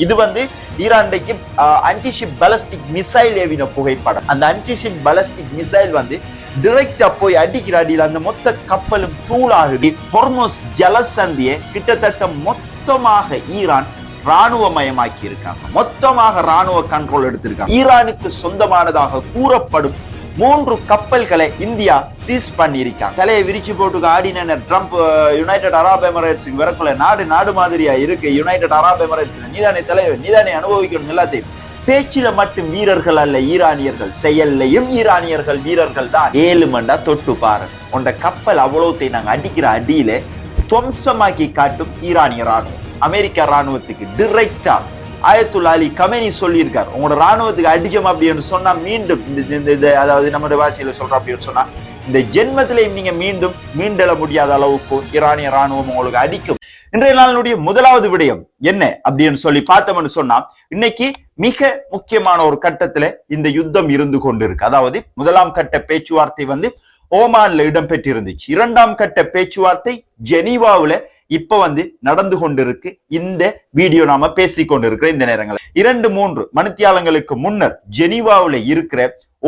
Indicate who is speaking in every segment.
Speaker 1: இது வந்து ஈரான்டைக்கு அன்டிஷிப் ballistic missile ஏவின புகைப்படம். அந்த அன்டிஷிப் பலஸ்டிக் மிசைல் வந்து டிரெக்டா போய் அடிக்கிற அடியில் அந்த மொத்த கப்பலும் தூளாகுது. ஹொர்மோஸ் ஜலசந்தியை கிட்டத்தட்ட மொத்தமாக ஈரான் ராணுவமயமாக்கி இருக்காங்க மொத்தமாக ராணுவ கண்ட்ரோல் எடுத்திருக்காங்க. ஈரானுக்கு சொந்தமானதாக கூறப்படும் மூன்று கப்பல்களை இந்தியா சீஸ் பண்ணியிருக்காங்க. தலையை விரிச்சு போட்டு ஆடின ட்ரம்ப் யுனைடெட் அரப் எமிரேட்ஸ் வரக்குள்ள நாடு நாடு மாதிரியா இருக்கு. யுனைடெட் அரப் எமிரேட்ஸ் நீதானே தலைவர் நீதானே அனுபவிக்கணும் எல்லாத்தையும். பேச்சில மட்டும் வீரர்கள் அல்ல ஈரானியர்கள். செயல்லையும் ஈரானியர்கள் வீரர்கள் தான். ஏழு மண்டா தொட்டு பாரு. உண்ட கப்பல் அவ்வளவுத்தை நாங்க அடிக்கிற அடியில துவம்சமாக்கி காட்டும் ஈரானிய ராணுவம். அமெரிக்க ராணுவத்துக்கு டிரெக்டா ஆயத்துல்லா அலி கமேனி சொல்லியிருக்கார். உங்களோட ராணுவத்துக்கு அடிச்சோம் அப்படின்னு சொன்னா மீண்டும் இந்த அதாவது நம்முடைய வாசியில சொல்றோம் அப்படின்னு சொன்னா இந்த ஜென்மத்திலையும் நீங்க மீண்டும் மீண்டெழ முடியாத அளவுக்கு ஈரானிய ராணுவம் உங்களுக்கு அடிக்கும். இன்றைய நாளினுடைய முதலாவது விடயம் என்ன அப்படின்னு சொல்லி பார்த்தோம்னு சொன்னா இன்னைக்கு மிக முக்கியமான ஒரு கட்டத்துல இந்த யுத்தம் இருந்து கொண்டிருக்கு. அதாவது முதலாம் கட்ட பேச்சுவார்த்தை வந்து ஓமான்ல இடம்பெற்றிருந்துச்சு. இரண்டாம் கட்ட பேச்சுவார்த்தை ஜெனீவாவில இப்ப வந்து நடந்து கொண்டிருக்கு இந்த வீடியோ நாம பேசிக்கொண்டிருக்கிற இந்த நேரங்கள். இரண்டு மூன்று மணித்தியாலங்களுக்கு முன்னர் ஜெனீவாவுல இருக்கிற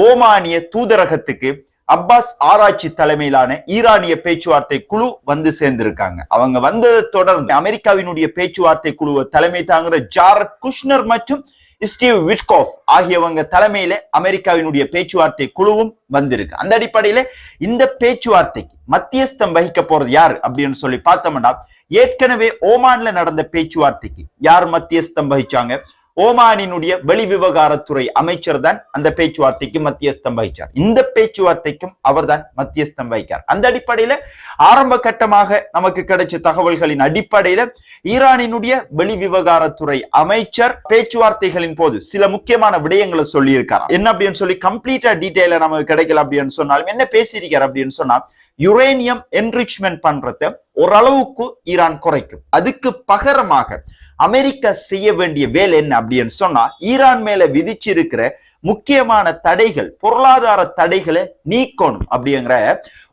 Speaker 1: ஓமானிய தூதரகத்துக்கு அப்பாஸ் ஆராய்ச்சி தலைமையிலான ஈரானிய பேச்சுவார்த்தை குழு வந்து சேர்ந்திருக்காங்க. அவங்க வந்ததை தொடர்ந்து அமெரிக்காவினுடைய பேச்சுவார்த்தை குழுவை தலைமை தாங்குற ஜாரட் குஷ்னர் மற்றும் ஸ்டீவ் விட்கோஃப் ஆகியவங்க தலைமையில அமெரிக்காவினுடைய பேச்சுவார்த்தை குழுவும் வந்திருக்கு. அந்த அடிப்படையில இந்த பேச்சுவார்த்தைக்கு மத்தியஸ்தம் வகிக்க போறது யாரு அப்படின்னு சொல்லி பார்த்தோம்னா ஏற்கனவே ஓமான்ல நடந்த பேச்சுவார்த்தைக்கு யார் மத்தியஸ்தம் வகிச்சாங்க? ஓமானினுடைய வெளிவிவகாரத்துறை அமைச்சர் தான் அந்த பேச்சுவார்த்தைக்கு மத்தியஸ்தம் வகிச்சார். இந்த பேச்சுவார்த்தைக்கும் அவர் தான் மத்தியஸ்தம் வகிக்கார் அந்த அடிப்படையில ஆரம்ப கட்டமாக நமக்கு கிடைச்ச தகவல்களின் அடிப்படையில ஈரானினுடைய வெளிவிவகாரத்துறை அமைச்சர் பேச்சுவார்த்தைகளின் போது சில முக்கியமான விடயங்களை சொல்லியிருக்கார். என்ன அப்படின்னு சொல்லி கம்ப்ளீட்டா டீட்டெயில நமக்கு கிடைக்கல அப்படின்னு சொன்னாலும் என்ன பேசியிருக்கார் அப்படின்னு சொன்னா யுரேனியம் என்ரிச்மெண்ட் பண்றத ஓரளவுக்கு ஈரான் குறைக்கும். அதுக்கு பகரமாக அமெரிக்கா செய்ய வேண்டிய வேலை என்ன அப்படின்னு சொன்னா ஈரான் மேல விதிச்சிருக்கிற முக்கியமான தடைகள் பொருளாதார தடைகளை நீக்கணும் அப்படிங்கிற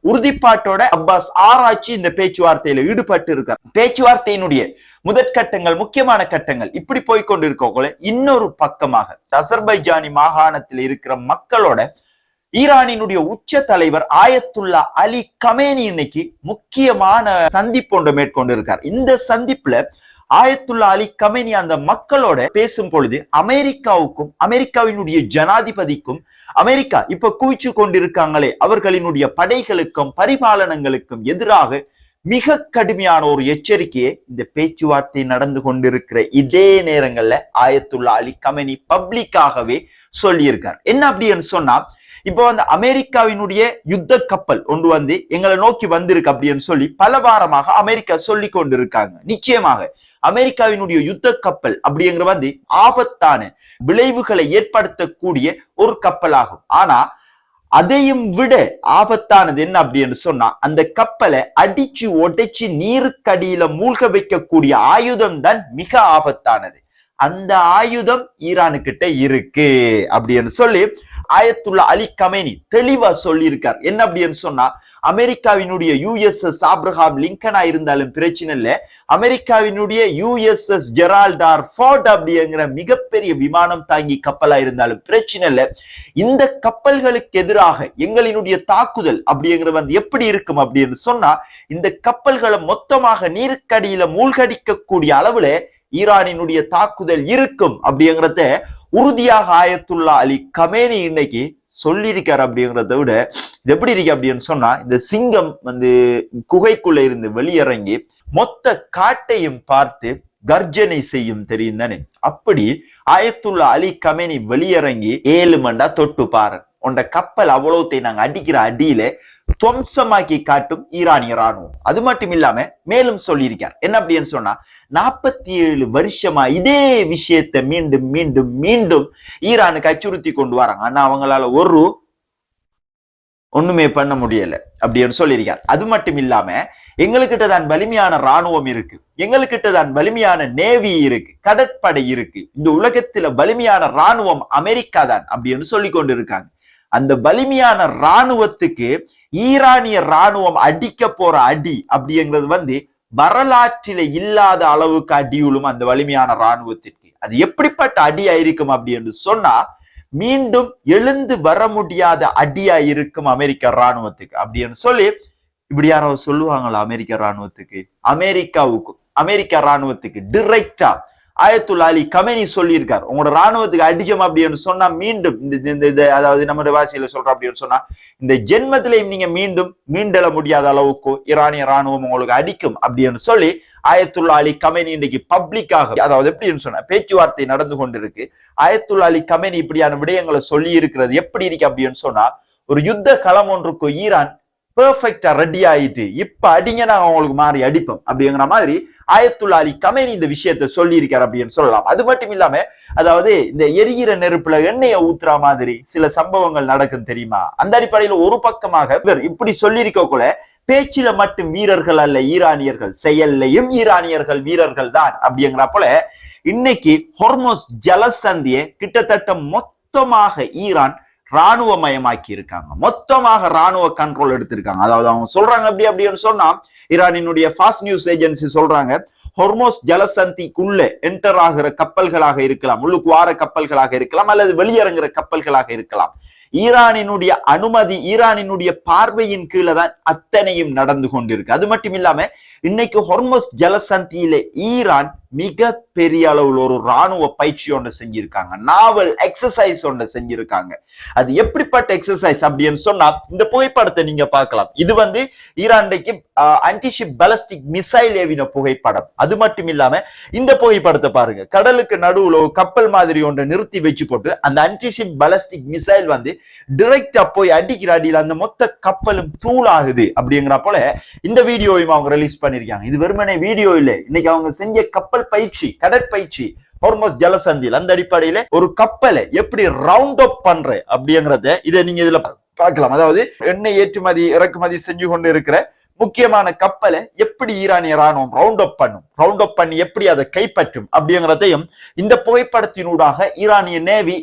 Speaker 1: உறுதிப்பாட்டோட அப்பாஸ் ஆராய்ச்சி இந்த பேச்சுவார்த்தையில ஈடுபட்டு இருக்கார். பேச்சுவார்த்தையினுடைய முதற்கட்டங்கள் முக்கியமான கட்டங்கள் இப்படி போய்கொண்டு இன்னொரு பக்கமாக அசர்பைஜானி மாகாணத்தில் இருக்கிற மக்களோட ஈரானினுடைய உச்ச தலைவர் ஆயத்துல்லா அலி கமேனி இன்னைக்கு முக்கியமான சந்திப்பு ஒன்று மேற்கொண்டு இருக்கார் இந்த சந்திப்புல ஆயத்துல்லா அலி கமேனி அந்த மக்களோட பேசும் பொழுது அமெரிக்காவுக்கும் அமெரிக்காவினுடைய ஜனாதிபதிக்கும் அமெரிக்கா இப்ப குவிச்சு கொண்டிருக்காங்களே அவர்களினுடைய படைகளுக்கும் பரிபாலனங்களுக்கும் எதிராக மிக கடுமையான ஒரு எச்சரிக்கையை இந்த பேச்சுவார்த்தை நடந்து கொண்டிருக்கிற இதே நேரங்கள்ல ஆயத்துல்லா அலி கமேனி பப்ளிக்காகவே சொல்லியிருக்கார். என்ன அப்படின்னு சொன்னா இப்போ வந்து அமெரிக்காவினுடைய யுத்த கப்பல் ஒன்று வந்து எங்களை நோக்கி வந்திருக்கு அப்படின்னு சொல்லி பல வாரமாக அமெரிக்கா சொல்லி கொண்டிருக்காங்க. நிச்சயமாக அமெரிக்காவினுடைய யுத்த கப்பல் அப்படிங்கிற வந்து ஆபத்தான விளைவுகளை ஏற்படுத்தக்கூடிய ஒரு கப்பல் ஆகும் ஆனா அதையும் விட ஆபத்தானது என்ன அப்படின்னு சொன்னா அந்த கப்பலை அடிச்சு உடைச்சு நீருக்கடியில மூழ்க வைக்கக்கூடிய ஆயுதம் தான் மிக ஆபத்தானது. அந்த ஆயுதம் ஈரானுக்கிட்ட இருக்கு அப்படின்னு சொல்லி ஆயத்துள்ள அலி கமேனி தெளிவா சொல்லியிருக்கார். என்ன அப்படின்னு சொன்னா அமெரிக்காவினுடைய யூஎஸ்எஸ் ஆப்ரஹாம் லிங்கனா இருந்தாலும் பிரச்சனை இல்லை. அமெரிக்காவினுடைய யூஎஸ்எஸ் ஜெரால்டார் ஃபோர்ட் அப்படிங்கிற மிகப்பெரிய விமானம் தாங்கி கப்பலா இருந்தாலும் பிரச்சனை இல்லை. இந்த கப்பல்களுக்கு எதிராக எங்களினுடைய தாக்குதல் அப்படிங்கிறது வந்து எப்படி இருக்கும் அப்படின்னு சொன்னா இந்த கப்பல்களை மொத்தமாக நீருக்கடியில மூழ்கடிக்கக்கூடிய அளவுல ஈரானினுடைய தாக்குதல் இருக்கும் அப்படிங்கிறத உறுதியாக ஆயத்துல்லா அலி கமேனி இன்னைக்கு சொல்லியிருக்காரு அப்படிங்கிறத விட இது எப்படி இருக்கு அப்படின்னு சொன்னா இந்த சிங்கம் வந்து குகைக்குள்ள இருந்து வெளியிறங்கி மொத்த காட்டையும் பார்த்து கர்ஜனை செய்யும் தெரியும் தானே? அப்படி ஆயத்துல்லா அலி கமேனி வெளியிறங்கி ஏழு மண்டா தொட்டு பாரு உண்ட கப்பல் அவ்வளவுத்தை நாங்க அடிக்கிற அடியில துவம்சமாக்கி காட்டும் ஈரானிய ராணுவம் அது மட்டும் இல்லாம மேலும் சொல்லியிருக்கார். என்ன அப்படின்னு சொன்னா நாற்பத்தி ஏழு வருஷமா இதே விஷயத்தை மீண்டும் மீண்டும் மீண்டும் ஈரானுக்கு அச்சுறுத்தி கொண்டு வராங்க. ஆனா அவங்களால ஒரு ஒண்ணுமே பண்ண முடியல அப்படின்னு சொல்லியிருக்கார். அது மட்டும் இல்லாம எங்களுக்கிட்ட தான் வலிமையான ராணுவம் இருக்கு. எங்களுக்கிட்ட தான் வலிமையான நேவி இருக்கு. கடற்படை இருக்கு. இந்த உலகத்துல வலிமையான ராணுவம் அமெரிக்கா தான் அப்படின்னு சொல்லி கொண்டு இருக்காங்க அந்த வலிமையான ராணுவத்துக்கு ஈரானிய ராணுவம் அடிக்க போற அடி அப்படிங்கிறது வந்து வரலாற்றில இல்லாத அளவுக்கு அடியுளும் அந்த வலிமையான ராணுவத்திற்கு அது எப்படிப்பட்ட அடியா இருக்கும் அப்படி என்று சொன்னா மீண்டும் எழுந்து வர முடியாத அடியா இருக்கும் அமெரிக்க ராணுவத்துக்கு அப்படின்னு சொல்லி இப்படி யாராவது சொல்லுவாங்களா அமெரிக்க ராணுவத்துக்கு அமெரிக்காவுக்கும் அமெரிக்க ராணுவத்துக்கு டிரெக்டா ஆயத்துல் அலி கமெனி சொல்லியிருக்கார். உங்களோட ராணுவத்துக்கு அடிச்சோம் அப்படின்னு சொன்னா மீண்டும் இந்த இந்த இந்த அதாவது நம்முடைய வாசியில சொல்றோம் அப்படின்னு சொன்னா இந்த ஜென்மத்திலையும் நீங்க மீண்டும் மீண்டெழ முடியாத அளவுக்கு ஈரானிய ராணுவம் உங்களுக்கு அடிக்கும் அப்படின்னு சொல்லி ஆயத்துல்லா அலி கமெனி இன்னைக்கு பப்ளிக்காக அதாவது எப்படின்னு சொன்னா பேச்சுவார்த்தை நடந்து கொண்டிருக்கு. ஆயத்துல்லா அலி கமெனி இப்படியான விடயங்களை சொல்லி இருக்கிறது எப்படி இருக்கு அப்படின்னு சொன்னா ஒரு யுத்த களம் ஒன்றுக்கு ஈரான் பெர்ஃபெக்டா ரெடி ஆயிட்டு இப்ப அடிங்க நான் உங்களுக்கு மாறி அடிப்போம் அப்படிங்கிற மாதிரி ஆயத்துல்லா அலி கமேனி இந்த விஷயத்த சொல்லியிருக்கார் அப்படின்னு சொல்லலாம். அது மட்டும் இல்லாம அதாவது இந்த எரிகிற நெருப்புல எண்ணெயை ஊத்துற மாதிரி சில சம்பவங்கள் நடக்கும் தெரியுமா? அந்த அடிப்படையில ஒரு பக்கமாக இவர் இப்படி சொல்லியிருக்க கூட பேச்சில மட்டும் வீரர்கள் அல்ல ஈரானியர்கள் செயல்லையும் ஈரானியர்கள் வீரர்கள் தான் அப்படிங்கிற போல இன்னைக்கு ஹொர்மோஸ் ஜலசந்தியை கிட்டத்தட்ட மொத்தமாக ஈரான் ராணுவமயமாக்கி இருக்காங்க மொத்தமாக ராணுவ கண்ட்ரோல் எடுத்திருக்காங்க. அதாவது அவங்க சொல்றாங்க அப்படி அப்படின்னு சொன்னா ஈரானினுடைய ஃபாஸ்ட் நியூஸ் ஏஜென்சி சொல்றாங்க ஹொர்மோஸ் ஜலசந்திக்குள்ள என்டர் ஆகிற கப்பல்களாக இருக்கலாம் உள்ளுக்கு வார கப்பல்களாக இருக்கலாம் அல்லது வெளியிறங்குற கப்பல்களாக இருக்கலாம். ஈரானினுடைய அனுமதி ஈரானினுடைய பார்வையின் கீழே தான் அத்தனையும் நடந்து கொண்டிருக்கு. அது மட்டும் இல்லாம இன்னைக்கு ஹொர்மஸ் ஜலசந்தியில ஈரான் மிக பெரிய அளவில் ஒரு ராணுவ பயிற்சி ஒன்று செஞ்சிருக்காங்க. நாவல் எக்ஸசைஸ் ஒன்று செஞ்சிருக்காங்க. அது எப்படிப்பட்ட எக்ஸசைஸ் அப்படின்னு சொன்னா இந்த புகைப்படத்தை நீங்க பார்க்கலாம். இது வந்து ஈரான்டைக்கு ஆன்டிஷிப் பலஸ்டிக் மிசைல் ஏவின புகைப்படம். அது மட்டும் இல்லாம இந்த புகைப்படத்தை பாருங்க. கடலுக்கு நடுவுல ஒரு கப்பல் மாதிரி ஒன்றை நிறுத்தி வச்சு போட்டு அந்த ஆன்டிஷிப் பலஸ்டிக் மிசைல் வந்து டிரெக்டா போய் அடிக்கிற அடியில் அந்த மொத்த கப்பலும் தூளாகுது அப்படிங்கிற போல இந்த வீடியோவையும் அவங்க ரிலீஸ் பண்ணி பண்ணிருக்காங்க. இது வெறுமனே வீடியோ இல்லை. இன்னைக்கு அவங்க செஞ்ச கப்பல் பயிற்சி கடற்பயிற்சி ஹோர்மோஸ் ஜலசந்தியில் அந்த அடிப்படையில ஒரு கப்பலை எப்படி ரவுண்ட் அப் பண்ற அப்படிங்கறத இதை நீங்க இதுல பார்க்கலாம். அதாவது எண்ணெய் ஏற்றுமதி இறக்குமதி செஞ்சு கொண்டு இருக்கிற முக்கியமான கப்பலை எப்படி ஈரானிய ராணுவம் ரவுண்ட் அப் பண்ணும் ரவுண்ட் அப் பண்ணி எப்படி அதை கைப்பற்றும் அப்படிங்கிறதையும் இந்த புகைப்படத்தினூடாக ஈரானிய நேவி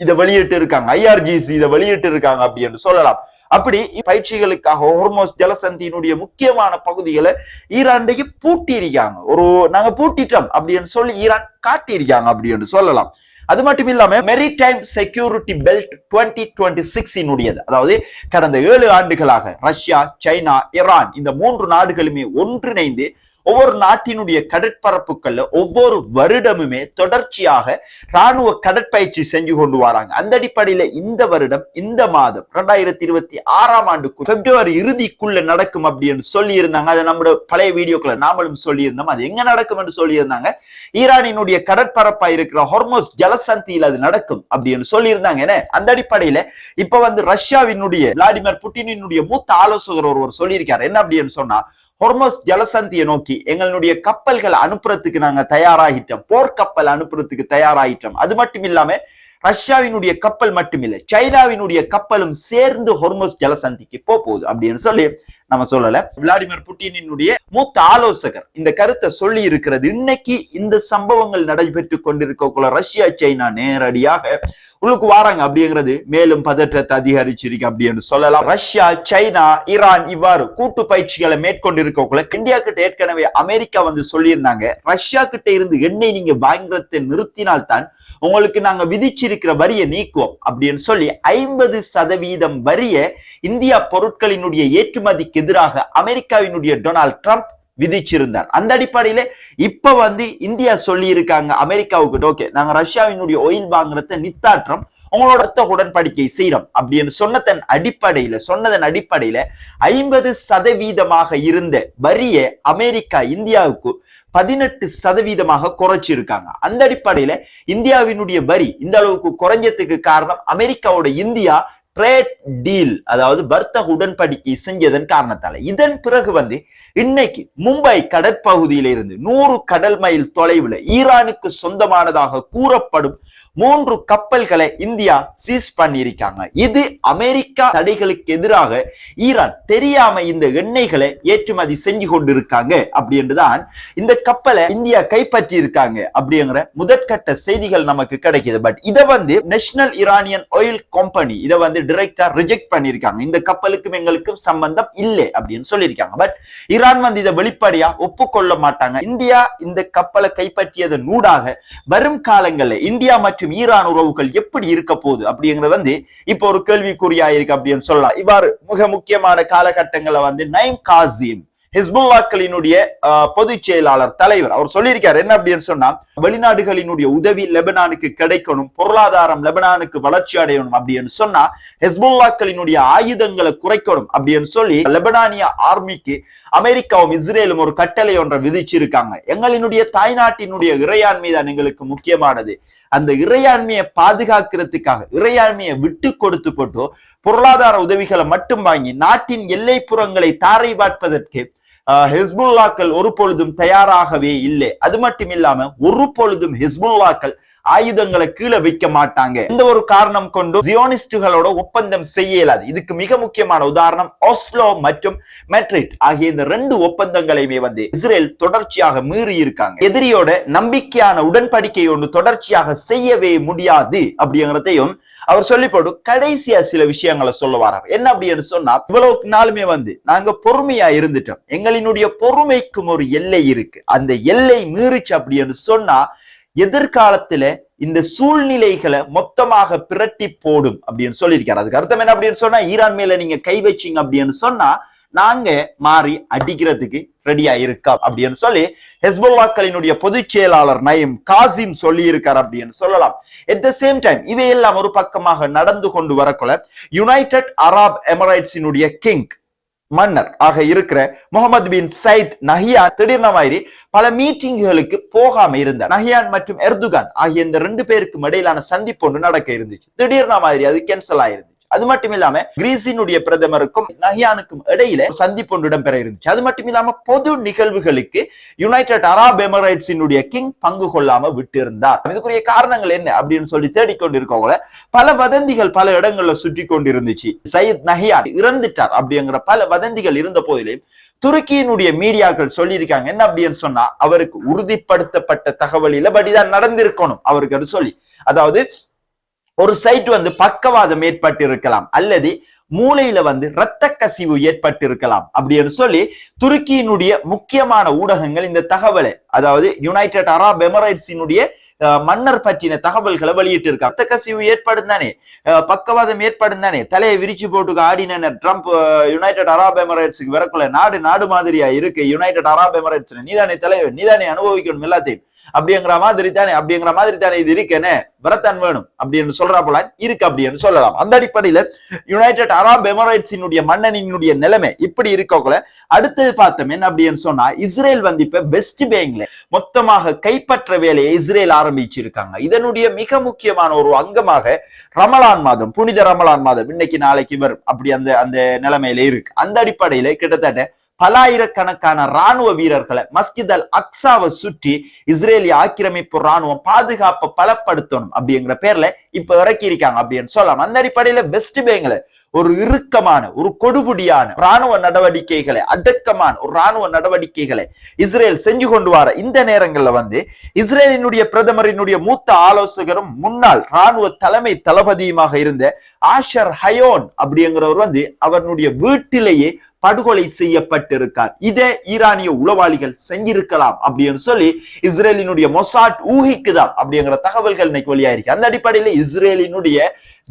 Speaker 1: இதை வெளியிட்டு இருக்காங்க. ஐஆர்ஜிசி இதை வெளியிட்டு இருக்காங்க அப்படின்னு சொல்லலாம். அப்படி பயிற்சிகளுக்காக ஹோர்மோஸ் ஜலசந்தியினுடைய முக்கியமான பகுதிகளை ஈரான்டைக்கு பூட்டி இருக்காங்க ஒரு நாங்க பூட்டிட்டோம் அப்படின்னு சொல்லி ஈரான் காட்டியிருக்காங்க அப்படின்னு சொல்லலாம். அது மட்டும் இல்லாம maritime security belt twenty twenty சிக்ஸினுடையது அதாவது கடந்த ஏழு ஆண்டுகளாக ரஷ்யா சைனா ஈரான் இந்த மூன்று நாடுகளுமே ஒன்றிணைந்து ஒவ்வொரு நாட்டினுடைய கடற்பரப்புகள்ல ஒவ்வொரு வருடமுமே தொடர்ச்சியாக ராணுவ கடற்பயிற்சி செஞ்சு கொண்டு வராங்க. அந்த அடிப்படையில இந்த வருடம் இந்த மாதம் ரெண்டாயிரத்தி இருபத்தி ஆறாம் ஆண்டுக்கு பிப்ரவரி இறுதிக்குள்ள நடக்கும் அப்படின்னு சொல்லி இருந்தாங்க அதை நம்மளோட பழைய வீடியோக்களை நாமளும் சொல்லியிருந்தோம். அது எங்க நடக்கும் என்று சொல்லியிருந்தாங்க. ஈரானினுடைய கடற்பரப்பா இருக்கிற ஹொர்மோஸ் ஜலசந்தியில் அது நடக்கும் அப்படின்னு சொல்லியிருந்தாங்க. என்ன? அந்த அடிப்படையில இப்ப வந்து ரஷ்யாவினுடைய விளாடிமிர் புட்டினினுடைய மூத்த ஆலோசகர் ஒருவர் சொல்லியிருக்காரு. என்ன அப்படின்னு சொன்னா ஹொர்மோஸ் ஜலசந்தியை நோக்கி எங்களுடைய கப்பல்கள் அனுப்புறதுக்கு நாங்க தயாராகிட்டோம். போர்க்கப்பல் அனுப்புறதுக்கு தயாராகிட்டோம். அது மட்டும் இல்லாம ரஷ்யாவினுடைய கப்பல் மட்டுமில்லை சைனாவினுடைய கப்பலும் சேர்ந்து ஹொர்மோஸ் ஜலசந்திக்கு போ போகுது அப்படின்னு சொல்லி நம்ம சொல்லல. விளாடிமிர் புட்டினினுடைய மூத்த ஆலோசகர் இந்த கருத்தை சொல்லி இருக்கிறது. இன்னைக்கு இந்த சம்பவங்கள் நடைபெற்று கொண்டிருக்கக்குள்ள ரஷ்யா சைனா நேரடியாக உள்ளுக்கு வாராங்க அப்படிங்கிறது மேலும் பதற்றத்தை அதிகரிச்சிருக்கு அப்படின்னு சொல்லலாம். ரஷ்யா சைனா ஈரான் இவ்வாறு கூட்டு பயிற்சிகளை மேற்கொண்டிருக்கக்குள்ள இந்தியா கிட்ட ஏற்கனவே அமெரிக்கா வந்து சொல்லியிருந்தாங்க. ரஷ்யா கிட்ட இருந்து எண்ணெய் நீங்க வாங்குறதை நிறுத்தினால்தான் உங்களுக்கு நாங்க விதிச்சிருக்கிற வரியை நீக்குவோம் அப்படின்னு சொல்லி ஐம்பது சதவீதம் வரிய இந்தியா பொருட்களினுடைய ஏற்றுமதிக்கு எதிராக அமெரிக்காவினுடைய டொனால்ட் ட்ரம்ப் விதிச்சிருந்தார். அந்த அடிப்படையில இப்ப வந்து இந்தியா சொல்லி இருக்காங்க அமெரிக்காவுக்கு ஓகே நாங்க ரஷ்யாவினுடைய ஒயில் வாங்குறத நித்தாற்றம் உங்களோட உடன்படிக்கை செய்யறோம் அப்படின்னு சொன்னதன் அடிப்படையில சொன்னதன் அடிப்படையில ஐம்பது சதவீதமாக இருந்த வரிய அமெரிக்கா இந்தியாவுக்கு பதினெட்டு சதவீதமாக குறைச்சிருக்காங்க. அந்த அடிப்படையில இந்தியாவினுடைய வரி இந்த அளவுக்கு குறைஞ்சதுக்கு காரணம் அமெரிக்காவோட இந்தியா ட்ரேட் டீல் அதாவது வர்த்தக உடன்படிக்கை செஞ்சதன் காரணத்தால. இதன் பிறகு வந்து இன்னைக்கு மும்பை கடற்பகுதியிலிருந்து நூறு கடல் மைல் தொலைவுல ஈரானுக்கு சொந்தமானதாக கூறப்படும் மூன்று கப்பல்களை இந்தியா சீஸ் பண்ணியிருக்காங்க. இது அமெரிக்கா தடைகளுக்கு எதிராக ஈரான் தெரியாம இந்த எண்ணெய்களை ஏற்றுமதி செஞ்சு கொண்டிருக்காங்க அப்படின்றதான் இந்த கப்பலை இந்தியா கைப்பற்றி இருக்காங்க அப்படிங்கிற முதற்கட்ட செய்திகள் நமக்கு கிடைக்குது. பட் இதை வந்து நேஷனல் ஈரானியன் ஆயில் கம்பெனி இதை வந்து டிரெக்டா ரிஜெக்ட் பண்ணிருக்காங்க இந்த கப்பலுக்கும் எங்களுக்கும் சம்பந்தம் இல்லை அப்படின்னு சொல்லியிருக்காங்க. பட் ஈரான் வந்து இதை வெளிப்படையா ஒப்புக்கொள்ள மாட்டாங்க. இந்தியா இந்த கப்பலை கைப்பற்றியதன் ஊடாக வரும் காலங்களில் இந்தியா மற்றும் ஈரான் உறவுகள் எப்படி இருக்க போகுது அப்படிங்கிறது வந்து இப்போ ஒரு கேள்விக்குறியா இருக்கு அப்படின்னு சொல்லலாம். இவ்வாறு மிக முக்கியமான காலகட்டங்களை வந்து நைம் காசிம் ஹிஸ்புல்லாக்களினுடைய பொதுச் செயலாளர் தலைவர். அவர் சொல்லியிருக்காரு என்ன அப்படின்னு சொன்னா வெளிநாடுகளினுடைய உதவி லெபனானுக்கு கிடைக்கணும் பொருளாதாரம் லெபனானுக்கு வளர்ச்சி அடையணும் அப்படின்னு சொன்னா ஹெஸ்புல்லாக்களினுடைய ஆயுதங்களை குறைக்கணும் அப்படின்னு சொல்லி லெபனானிய ஆர்மிக்கு அமெரிக்காவும் இஸ்ரேலும் ஒரு கட்டளை ஒன்றை விதிச்சிருக்காங்க. எங்களினுடைய தாய்நாட்டினுடைய இறையாண்மை தான் எங்களுக்கு முக்கியமானது. அந்த இறையாண்மையை பாதுகாக்கிறதுக்காக இறையாண்மையை விட்டு கொடுத்து போட்டு பொருளாதார உதவிகளை மட்டும் வாங்கி நாட்டின் எல்லைப்புறங்களை தாரை பார்ப்பதற்கு ஹிஸ்புல்லாக்கள் ஒரு பொழுதும் தயாராகவே இல்லை. அது மட்டும் இல்லாம ஒரு பொழுதும் ஹிஸ்புல்லாக்கள் ஆயுதங்களை கீழே வைக்க மாட்டாங்க. இந்த ஒரு காரணம் கொண்டு ஜியோனிஸ்டுகளோட ஒப்பந்தம் செய்ய இயலாது. இதுக்கு மிக முக்கியமான உதாரணம் ஆஸ்லோ மற்றும் மெட்ரிட் ஆகிய இந்த ரெண்டு ஒப்பந்தங்களையுமே வந்து இஸ்ரேல் தொடர்ச்சியாக மீறி இருக்காங்க. எதிரியோட நம்பிக்கையான உடன்படிக்கை ஒன்று தொடர்ச்சியாக செய்யவே முடியாது அப்படிங்கிறதையும் அவர் சொல்லி போட்டு கடைசியா சில விஷயங்களை சொல்ல என்ன அப்படின்னு சொன்னா இவ்வளவு நாளுமே வந்து நாங்க பொறுமையா இருந்துட்டோம். எங்களினுடைய பொறுமைக்கும் ஒரு எல்லை இருக்கு. அந்த எல்லை மீறிச்சு அப்படின்னு சொன்னா எதிர்காலத்துல இந்த சூழ்நிலைகளை மொத்தமாக பிரட்டி போடும் அப்படின்னு சொல்லியிருக்காரு. அதுக்கு அர்த்தம் என்ன அப்படின்னு சொன்னா ஈரான் மேல நீங்க கை வச்சிங்க அப்படின்னு சொன்னா நாங்க மாறி அடிக்கிறதுக்கு ரெடியா இருக்கா அப்படின்னு சொல்லி ஹெஸ்போல்லாக்களினுடைய பொதுச் செயலாளர் நயம் காசிம் சொல்லி இருக்கார் அப்படின்னு சொல்லலாம். எட் த சேம் டைம் இவையெல்லாம் ஒரு பக்கமாக நடந்து கொண்டு வரக்குள்ள யுனைடெட் அராப் எமரைட்ஸினுடைய கிங் மன்னர் ஆக இருக்கிற முகமது பின் சயித் நஹியான் திடீர்ன மாதிரி பல மீட்டிங்குகளுக்கு போகாம இருந்தார். நஹியான் மற்றும் எர்துகான் ஆகிய இந்த ரெண்டு பேருக்கும் இடையிலான சந்திப்பு ஒன்று நடக்க இருந்துச்சு. திடீர்ன மாதிரி அது கேன்சல் ஆயிருந்துச்சு. அது மட்டும் இல்லாம கிரீஸினுடைய பிரதமருக்கும் நஹியானுக்கும் இடையில சந்திப்பு ஒன்று இடம்பெற இருந்துச்சு. அது மட்டும் இல்லாம பொது நிகழ்வுகளுக்கு யுனைடெட் அரப் எமிரேட்ஸினுடைய கிங் பங்கு கொள்ளாம விட்டு இருந்தார் இதுக்குரிய காரணங்கள் என்ன அப்படின்னு சொல்லி தேடிக்கொண்டிருக்கவங்கள பல வதந்திகள் பல இடங்கள்ல சுற்றி கொண்டிருந்துச்சு. சயித் நஹியான் இறந்துட்டார் அப்படிங்கிற பல வதந்திகள் இருந்த போதிலும் துருக்கியினுடைய மீடியாக்கள் சொல்லியிருக்காங்க. என்ன அப்படின்னு சொன்னா அவருக்கு உறுதிப்படுத்தப்பட்ட தகவல் இல்லபடிதான் நடந்திருக்கணும் அவருக்கு அது சொல்லி. அதாவது ஒரு சைட் வந்து பக்கவாதம் ஏற்பட்டு இருக்கலாம் அல்லது மூளையில வந்து இரத்த கசிவு ஏற்பட்டு இருக்கலாம் அப்படின்னு சொல்லி துருக்கியினுடைய முக்கியமான ஊடகங்கள் இந்த தகவலை அதாவது யுனைடெட் அரப் எமரைட்ஸினுடைய மன்னர் பற்றின தகவல்களை வெளியிட்டு இருக்கா ரத்த கசிவு ஏற்படும் தானே பக்கவாதம் ஏற்படும் தானே தலையை விரிச்சு போட்டுக்க ஆடின ட்ரம்ப் யுனைடெட் அரப் எமரேட்ஸுக்கு வரக்குள்ள நாடு நாடு மாதிரியா இருக்கு. யுனைடெட் அரப் எமரேட்ஸ் நீதானே தலைவர் நீதானே அனுபவிக்கணும் எல்லாத்தையும். அப்படிங்கிற மாதிரி தானே அப்படிங்கிற மாதிரி தானே இது இருக்கேனே? வரத்தான் வேணும். அப்படின்னு சொல்றா போல இருக்கு அப்படின்னு சொல்லலாம். அந்த அடிப்படையில யுனைடெட் அரப் எமரேட்ஸினுடைய மன்னனினுடைய நிலைமை இப்படி இருக்கக்குள்ள அடுத்தது பார்த்தோம் என்ன அப்படின்னு சொன்னா இஸ்ரேல் வந்து இப்ப வெஸ்ட் பேங்க்ல மொத்தமாக கைப்பற்ற வேலையை இஸ்ரேல் ஆரம்பிச்சிருக்காங்க. இதனுடைய மிக முக்கியமான ஒரு அங்கமாக ரமலான் மாதம் புனித ரமலான் மாதம் இன்னைக்கு நாளைக்கு வரும். அப்படி அந்த அந்த நிலைமையில இருக்கு. அந்த அடிப்படையில கிட்டத்தட்ட பலாயிரக்கணக்கான ராணுவ வீரர்களை மஸ்கித் அல் அக்ஸாவை சுற்றி இஸ்ரேலிய ஆக்கிரமிப்பு ராணுவம் பாதுகாப்பை பலப்படுத்தணும் அப்படிங்கிற பேர்ல இப்ப இறக்கி இருக்காங்க அப்படின்னு சொல்லலாம் அந்த அடிப்படையில வெஸ்ட் பேங்க்ல ஒரு இறுக்கமான ஒரு கொடுபுடியான ராணுவ நடவடிக்கைகளை அடக்கமான ஒரு ராணுவ நடவடிக்கைகளை இஸ்ரேல் செஞ்சு கொண்டு வர இந்த நேரங்கள்ல வந்து இஸ்ரேலினுடைய பிரதமரினுடைய மூத்த ஆலோசகரும் முன்னாள் ராணுவ தலைமை தளபதியுமாக இருந்த ஆஷர் ஹயோன் அப்படிங்கிறவர் வந்து அவருடைய வீட்டிலேயே படுகொலை செய்யப்பட்டிருக்கார். இதே ஈரானிய உளவாளிகள் செஞ்சிருக்கலாம் அப்படின்னு சொல்லி இஸ்ரேலினுடைய மொசாட் ஊகிக்குதான் அப்படிங்கிற தகவல்கள் இன்னைக்கு வெளியாயிருக்கு. அந்த அடிப்படையில இஸ்ரேலினுடைய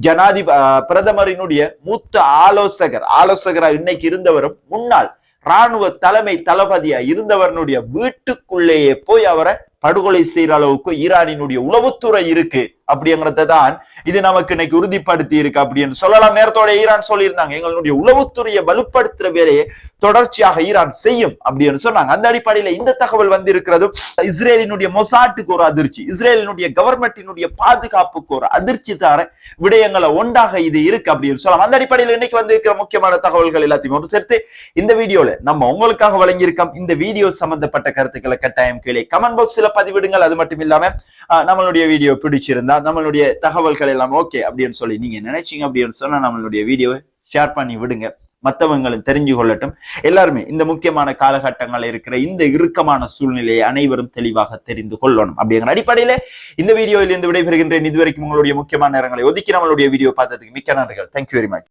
Speaker 1: ஜனாதி பிரதமரினுடைய மூத்த ஆலோசகர் ஆலோசகராக இன்னைக்கு இருந்தவரும் முன்னாள் ராணுவ தலைமை தளபதியா இருந்தவருடைய வீட்டுக்குள்ளேயே போய் அவரை படுகொலை செய்யற அளவுக்கு ஈரானினுடைய உளவுத்துறை இருக்கு அப்படிங்கறத தான் இது நமக்கு இன்னைக்கு உறுதிப்படுத்தி இருக்கு அப்படின்னு சொல்லலாம். நேரத்தோட ஈரான் சொல்லியிருந்தாங்க எங்களுடைய உளவுத்துறையை வலுப்படுத்துற வேலையை தொடர்ச்சியாக ஈரான் செய்யும் அப்படின்னு சொன்னாங்க. அந்த அடிப்படையில இந்த தகவல் வந்து இருக்கிறதும் இஸ்ரேலினுடைய மொசாட்டுக்கு ஒரு அதிர்ச்சி இஸ்ரேலினுடைய கவர்மெண்டினுடைய பாதுகாப்புக்கு ஒரு அதிர்ச்சி தர விடயங்களை ஒன்றாக இது இருக்கு அப்படின்னு சொல்லலாம். அந்த அடிப்படையில் இன்னைக்கு வந்து இருக்கிற முக்கியமான தகவல்கள் எல்லாத்தையும் ஒன்று சேர்த்து இந்த வீடியோல நம்ம உங்களுக்காக வழங்கியிருக்கோம் இந்த வீடியோ சம்பந்தப்பட்ட கருத்துக்களை கட்டாயம் கீழே கமெண்ட் பாக்ஸ்ல பதிவிடுங்கள். அது மட்டும் இல்லாம நம்மளுடைய வீடியோ பிடிச்சிருந்தா நம்மளுடைய தகவல்கள் எல்லாம் ஓகே அப்படின்னு சொல்லி நீங்க நினைச்சீங்க அப்படின்னு சொன்னா நம்மளுடைய வீடியோவை ஷேர் பண்ணி விடுங்க. மற்றவங்களும் தெரிஞ்சு கொள்ளட்டும். எல்லாருமே இந்த முக்கியமான காலகட்டங்கள் இருக்கிற இந்த இறுக்கமான சூழ்நிலையை அனைவரும் தெளிவாக தெரிந்து கொள்ளணும் அப்படிங்கிற அடிப்படையில இந்த வீடியோவில் இருந்து விடைபெறுகின்றேன். இதுவரைக்கும் உங்களுடைய முக்கியமான நேரங்களை ஒதுக்கி நம்மளுடைய வீடியோ பார்த்ததுக்கு மிக்க நன்றிகள். Thank you very much